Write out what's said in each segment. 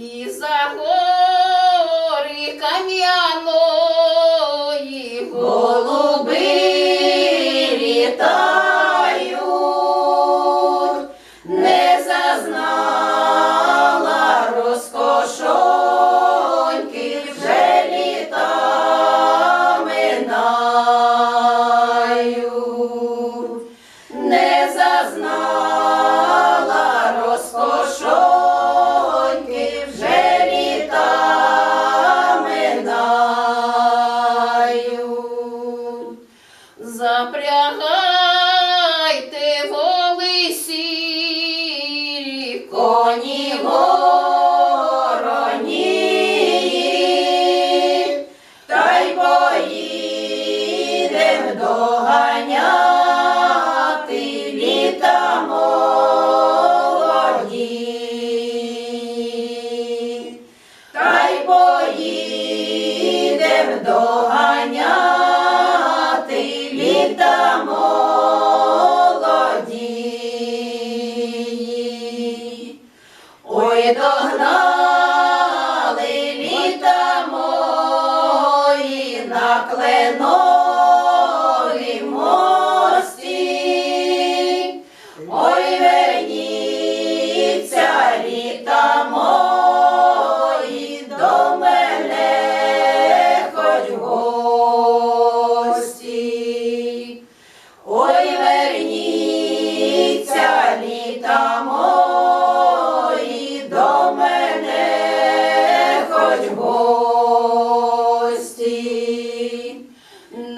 І за гори кам'яної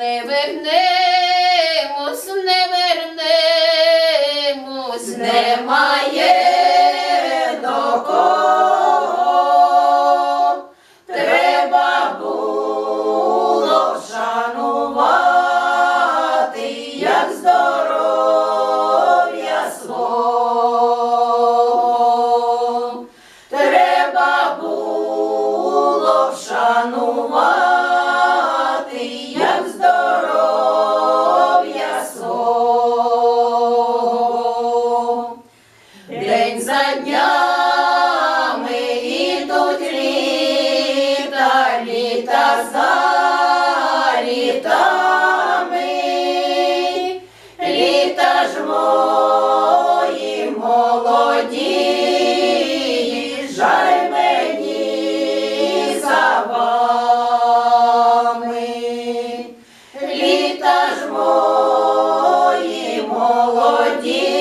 Не вернемось, не вернемось, немає. за днями ідуть літа, літа за літами, літа ж мої молоді, жаль мені за вами, літа ж молоді.